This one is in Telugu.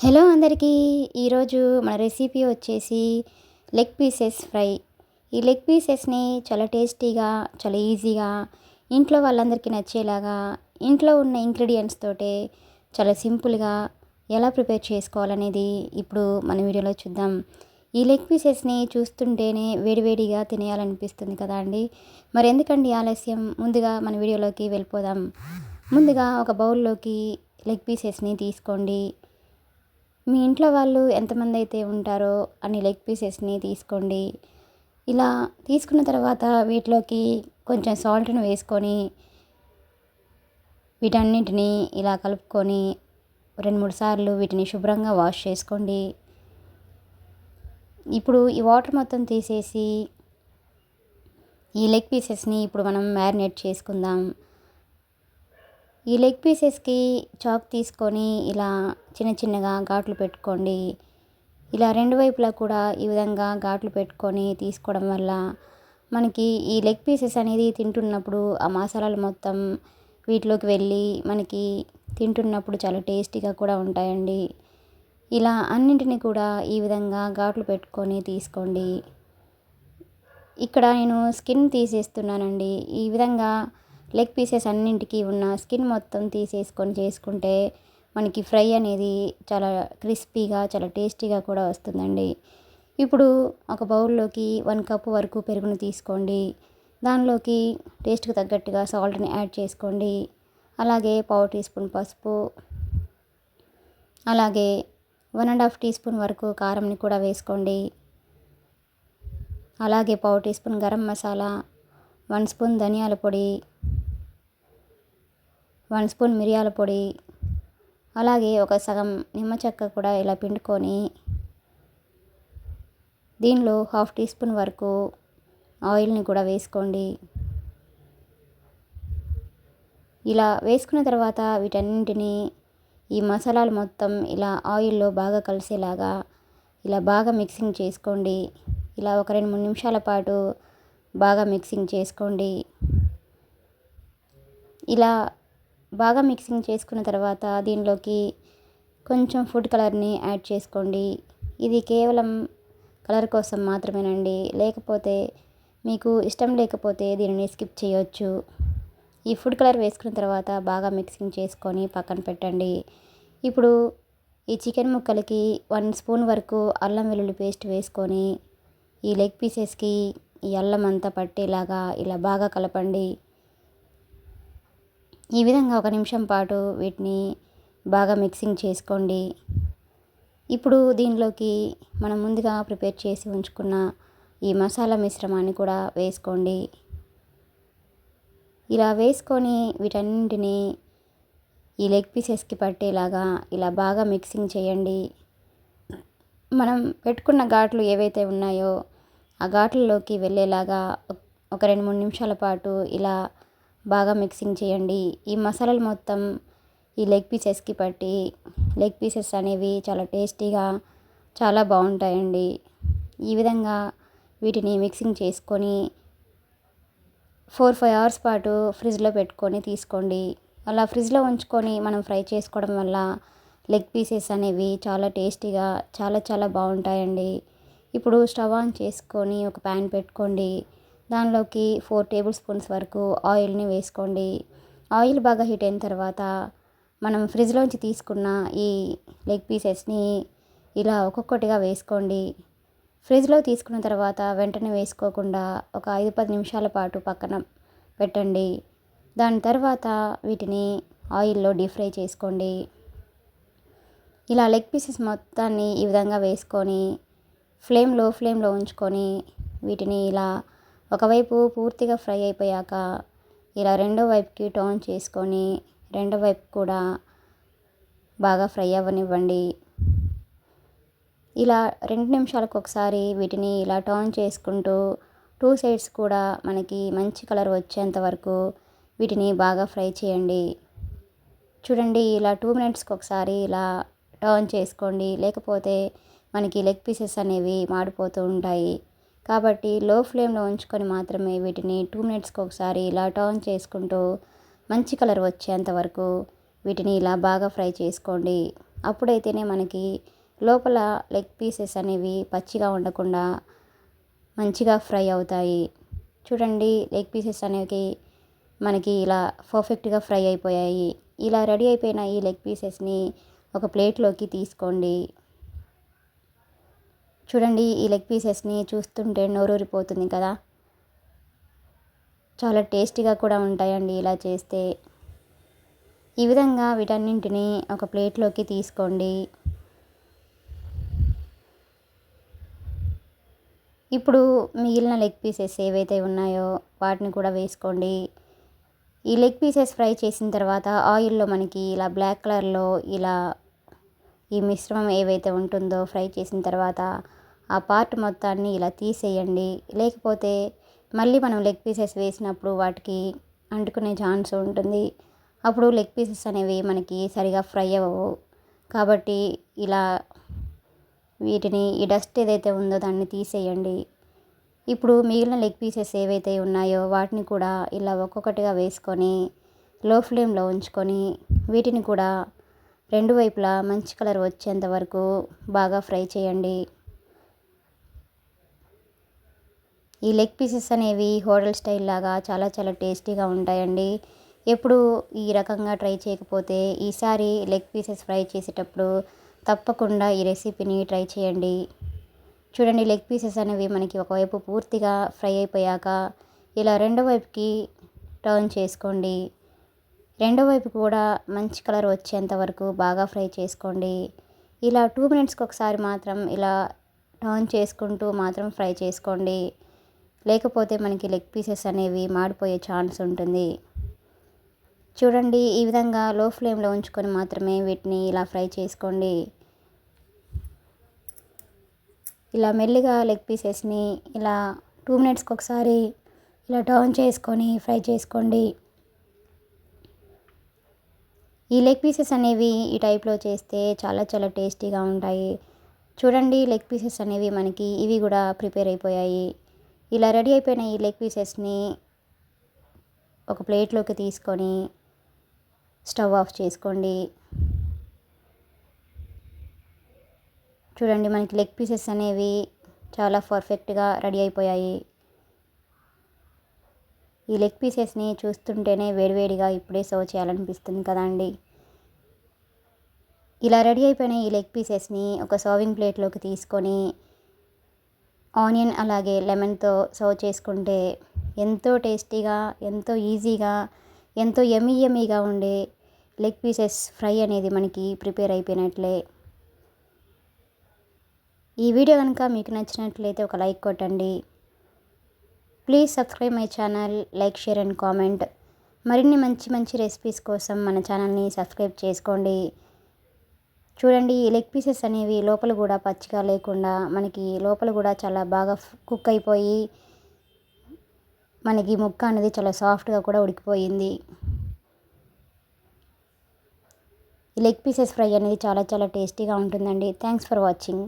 హలో అందరికీ. ఈరోజు మన రెసిపీ వచ్చేసి లెగ్ పీసెస్ ఫ్రై. ఈ లెగ్ పీసెస్ని చాలా టేస్టీగా చాలా ఈజీగా ఇంట్లో వాళ్ళందరికీ నచ్చేలాగా ఇంట్లో ఉన్న ఇంగ్రీడియంట్స్ తోటే చాలా సింపుల్గా ఎలా ప్రిపేర్ చేసుకోవాలనేది ఇప్పుడు మన వీడియోలో చూద్దాం. ఈ లెగ్ పీసెస్ని చూస్తుంటేనే వేడివేడిగా తినేయాలనిపిస్తుంది కదా అండి? మరి ఎందుకండి ఆలస్యం? ముందుగా మన వీడియోలోకి వెళ్ళిపోదాం. ముందుగా ఒక బౌల్లోకి లెగ్ పీసెస్ని తీసుకోండి. మీ ఇంట్లో వాళ్ళు ఎంతమంది అయితే ఉంటారో అన్ని లెగ్ పీసెస్ని తీసుకోండి. ఇలా తీసుకున్న తర్వాత వీటిలోకి కొంచెం సాల్ట్ని వేసుకొని వీటన్నింటినీ ఇలా కలుపుకొని రెండు మూడు సార్లు వీటిని శుభ్రంగా వాష్ చేసుకోండి. ఇప్పుడు ఈ వాటర్ మొత్తం తీసేసి ఈ లెగ్ పీసెస్ని ఇప్పుడు మనం మ్యారినేట్ చేసుకుందాం. ఈ లెగ్ పీసెస్కి చాక్ తీసుకొని ఇలా చిన్న చిన్నగా ఘాట్లు పెట్టుకోండి. ఇలా రెండు వైపులా కూడా ఈ విధంగా ఘాట్లు పెట్టుకొని తీసుకోవడం వల్ల మనకి ఈ లెగ్ పీసెస్ అనేది తింటున్నప్పుడు ఆ మసాలాలు మొత్తం వీటిలోకి వెళ్ళి మనకి తింటున్నప్పుడు చాలా టేస్టీగా కూడా ఉంటాయండి. ఇలా అన్నింటినీ కూడా ఈ విధంగా ఘాట్లు పెట్టుకొని తీసుకోండి. ఇక్కడ నేను స్కిన్ తీసేస్తున్నానండి. ఈ విధంగా లెగ్ పీసెస్ అన్నింటికి ఉన్న స్కిన్ మొత్తం తీసేసుకొని చేసుకుంటే మనకి ఫ్రై అనేది చాలా క్రిస్పీగా చాలా టేస్టీగా కూడా వస్తుందండి. ఇప్పుడు ఒక బౌల్లోకి వన్ కప్ వరకు పెరుగును తీసుకోండి. దానిలోకి టేస్ట్కి తగ్గట్టుగా సాల్ట్ని యాడ్ చేసుకోండి. అలాగే పావు టీ స్పూన్ పసుపు అలాగే one and half teaspoon వరకు కారంని కూడా వేసుకోండి. అలాగే పావు teaspoon garam masala one spoon ధనియాల పొడి వన్ స్పూన్ మిరియాల పొడి అలాగే ఒక సగం నిమ్మ చెక్క కూడా ఇలా పిండుకొని దీనిలో హాఫ్ టీ స్పూన్ వరకు ఆయిల్ని కూడా వేసుకోండి. ఇలా వేసుకున్న తర్వాత వీటన్నింటినీ ఈ మసాలాలు మొత్తం ఇలా ఆయిల్లో బాగా కలిసేలాగా ఇలా బాగా మిక్సింగ్ చేసుకోండి. ఇలా ఒక రెండు మూడు నిమిషాల పాటు బాగా మిక్సింగ్ చేసుకోండి. ఇలా బాగా మిక్సింగ్ చేసుకున్న తర్వాత దీనిలోకి కొంచెం ఫుడ్ కలర్ని యాడ్ చేసుకోండి. ఇది కేవలం కలర్ కోసం మాత్రమేనండి. లేకపోతే మీకు ఇష్టం లేకపోతే దీనిని స్కిప్ చేయొచ్చు. ఈ ఫుడ్ కలర్ వేసుకున్న తర్వాత బాగా మిక్సింగ్ చేసుకొని పక్కన పెట్టండి. ఇప్పుడు ఈ చికెన్ ముక్కలకి వన్ స్పూన్ వరకు అల్లం వెల్లుల్లి పేస్ట్ వేసుకొని ఈ లెగ్ పీసెస్కి ఈ అల్లం అంతా పట్టేలాగా ఇలా బాగా కలపండి. ఈ విధంగా ఒక నిమిషం పాటు వీటిని బాగా మిక్సింగ్ చేసుకోండి. ఇప్పుడు దీనిలోకి మనం ముందుగా ప్రిపేర్ చేసి ఉంచుకున్న ఈ మసాలా మిశ్రమాన్ని కూడా వేసుకోండి. ఇలా వేసుకొని వీటన్నింటినీ ఈ లెగ్ పీసెస్కి పట్టేలాగా ఇలా బాగా మిక్సింగ్ చేయండి. మనం పెట్టుకున్న ఘాట్లు ఏవైతే ఉన్నాయో ఆ ఘాట్లలోకి వెళ్ళేలాగా ఒక రెండు మూడు నిమిషాల పాటు ఇలా బాగా మిక్సింగ్ చేయండి. ఈ మసాలాలు మొత్తం ఈ లెగ్ పీసెస్కి పట్టి లెగ్ పీసెస్ అనేవి చాలా టేస్టీగా చాలా బాగుంటాయండి. ఈ విధంగా వీటిని మిక్సింగ్ చేసుకొని ఫోర్ ఫైవ్ అవర్స్ పాటు ఫ్రిడ్జ్లో పెట్టుకొని తీసుకోండి. అలా ఫ్రిడ్జ్లో ఉంచుకొని మనం ఫ్రై చేసుకోవడం వల్ల లెగ్ పీసెస్ అనేవి చాలా టేస్టీగా చాలా చాలా బాగుంటాయండి. ఇప్పుడు స్టవ్ ఆన్ చేసుకొని ఒక ప్యాన్ పెట్టుకోండి. దానిలోకి ఫోర్ టేబుల్ స్పూన్స్ వరకు ఆయిల్ని వేసుకోండి. ఆయిల్ బాగా హీట్ అయిన తర్వాత మనం ఫ్రిడ్జ్లోంచి తీసుకున్న ఈ లెగ్ పీసెస్ని ఇలా ఒక్కొక్కటిగా వేసుకోండి. ఫ్రిడ్జ్లో తీసుకున్న తర్వాత వెంటనే వేసుకోకుండా ఒక ఐదు పది నిమిషాల పాటు పక్కన పెట్టండి. దాని తర్వాత వీటిని ఆయిల్లో డీప్ ఫ్రై చేసుకోండి. ఇలా లెగ్ పీసెస్ మొత్తాన్ని ఈ విధంగా వేసుకొని ఫ్లేమ్లో ఫ్లేమ్లో ఉంచుకొని వీటిని ఇలా ఒకవైపు పూర్తిగా ఫ్రై అయిపోయాక ఇలా రెండో వైపుకి టర్న్ చేసుకొని రెండో వైపు కూడా బాగా ఫ్రై అవ్వనివ్వండి. ఇలా రెండు నిమిషాలకు ఒకసారి వీటిని ఇలా టర్న్ చేసుకుంటూ టూ సైడ్స్ కూడా మనకి మంచి కలర్ వచ్చేంత వరకు వీటిని బాగా ఫ్రై చేయండి. చూడండి ఇలా టూ మినిట్స్కి ఒకసారి ఇలా టర్న్ చేసుకోండి. లేకపోతే మనకి లెగ్ పీసెస్ అనేవి మాడిపోతూ ఉంటాయి. కాబట్టి లో ఫ్లేమ్లో ఉంచుకొని మాత్రమే వీటిని టూ మినిట్స్కి ఒకసారి ఇలా టర్న్ చేసుకుంటూ మంచి కలర్ వచ్చేంత వరకు వీటిని ఇలా బాగా ఫ్రై చేసుకోండి. అప్పుడైతేనే మనకి లోపల లెగ్ పీసెస్ అనేవి పచ్చిగా ఉండకుండా మంచిగా ఫ్రై అవుతాయి. చూడండి లెగ్ పీసెస్ అనేవి మనకి ఇలా పర్ఫెక్ట్గా ఫ్రై అయిపోయాయి. ఇలా రెడీ అయిపోయిన ఈ లెగ్ పీసెస్ని ఒక ప్లేట్లోకి తీసుకోండి. చూడండి ఈ లెగ్ పీసెస్ని చూస్తుంటే నోరూరిపోతుంది కదా. చాలా టేస్టీగా కూడా ఉంటాయండి ఇలా చేస్తే. ఈ విధంగా వీటన్నింటిని ఒక ప్లేట్లోకి తీసుకోండి. ఇప్పుడు మిగిలిన లెగ్ పీసెస్ ఏవైతే ఉన్నాయో వాటిని కూడా వేసుకోండి. ఈ లెగ్ పీసెస్ ఫ్రై చేసిన తర్వాత ఆయిల్లో మనకి ఇలా బ్లాక్ కలర్లో ఇలా ఈ మిశ్రమం ఏవైతే ఉంటుందో ఫ్రై చేసిన తర్వాత ఆ పార్ట్ మొత్తాన్ని ఇలా తీసేయండి. లేకపోతే మళ్ళీ మనం లెగ్ పీసెస్ వేసినప్పుడు వాటికి అంటుకునే ఛాన్స్ ఉంటుంది. అప్పుడు లెగ్ పీసెస్ అనేవి మనకి సరిగా ఫ్రై అవ్వవు. కాబట్టి ఇలా వీటిని ఈ డస్ట్ ఏదైతే ఉందో దాన్ని తీసేయండి. ఇప్పుడు మిగిలిన లెగ్ పీసెస్ ఏవైతే ఉన్నాయో వాటిని కూడా ఇలా ఒక్కొక్కటిగా వేసుకొని లో ఫ్లేమ్లో ఉంచుకొని వీటిని కూడా రెండు వైపులా మంచి కలర్ వచ్చేంత వరకు బాగా ఫ్రై చేయండి. ఈ లెగ్ పీసెస్ అనేవి హోటల్ స్టైల్ లాగా చాలా చాలా టేస్టీగా ఉంటాయండి. ఎప్పుడు ఈ రకంగా ట్రై చేయకపోతే ఈసారి లెగ్ పీసెస్ ఫ్రై చేసేటప్పుడు తప్పకుండా ఈ రెసిపీని ట్రై చేయండి. చూడండి లెగ్ పీసెస్ అనేవి మనకి ఒకవైపు పూర్తిగా ఫ్రై అయిపోయాక ఇలా రెండో వైపుకి టర్న్ చేసుకోండి. రెండో వైపు కూడా మంచి కలర్ వచ్చేంత వరకు బాగా ఫ్రై చేసుకోండి. ఇలా టూ మినిట్స్కి ఒకసారి మాత్రం ఇలా టర్న్ చేసుకుంటూ మాత్రం ఫ్రై చేసుకోండి. లేకపోతే మనకి లెగ్ పీసెస్ అనేవి మాడిపోయే ఛాన్స్ ఉంటుంది. చూడండి ఈ విధంగా లో ఫ్లేమ్లో ఉంచుకొని మాత్రమే వీటిని ఇలా ఫ్రై చేసుకోండి. ఇలా మెల్లిగా లెగ్ పీసెస్ని ఇలా టూ మినిట్స్కి ఒకసారి ఇలా టర్న్ చేసుకొని ఫ్రై చేసుకోండి. ఈ లెగ్ పీసెస్ అనేవి ఈ టైప్లో చేస్తే చాలా చాలా టేస్టీగా ఉంటాయి. చూడండి లెగ్ పీసెస్ అనేవి మనకి ఇవి కూడా ప్రిపేర్ అయిపోయాయి. ఇలా రెడీ అయిపోయిన ఈ లెగ్ పీసెస్ని ఒక ప్లేట్లోకి తీసుకొని స్టవ్ ఆఫ్ చేసుకోండి. చూడండి మనకి లెగ్ పీసెస్ అనేవి చాలా పర్ఫెక్ట్గా రెడీ అయిపోయాయి. ఈ లెగ్ పీసెస్ని చూస్తుంటేనే వేడివేడిగా ఇప్పుడే సర్వ్ చేయాలనిపిస్తుంది కదండి. ఇలా రెడీ అయిపోయిన ఈ లెగ్ పీసెస్ని ఒక సర్వింగ్ ప్లేట్లోకి తీసుకొని ఆనియన్ అలాగే లెమన్తో సర్వ్ చేసుకుంటే ఎంతో టేస్టీగా ఎంతో ఈజీగా ఎంతో ఎమీ ఎమీగా ఉండే లెగ్ పీసెస్ ఫ్రై అనేది మనకి ప్రిపేర్ అయిపోయినట్లే. ఈ వీడియో కనుక మీకు నచ్చినట్లయితే ఒక లైక్ కొట్టండి. Please subscribe my channel like share and comment మరిన్ని మంచి మంచి రెసిపీస్ కోసం మన ఛానల్ని సబ్స్క్రైబ్ చేసుకోండి. చూడండి ఈ లెగ్ పీసెస్ అనేవి లోపల కూడా పచ్చిగా లేకుండా మనకి లోపల కూడా చాలా బాగా కుక్ అయిపోయి మనకి ముక్క అనేది చాలా సాఫ్ట్గా కూడా ఉడికిపోయింది. ఈ లెగ్ పీసెస్ ఫ్రై అనేది చాలా చాలా టేస్టీగా ఉంటుందండి. Thanks for watching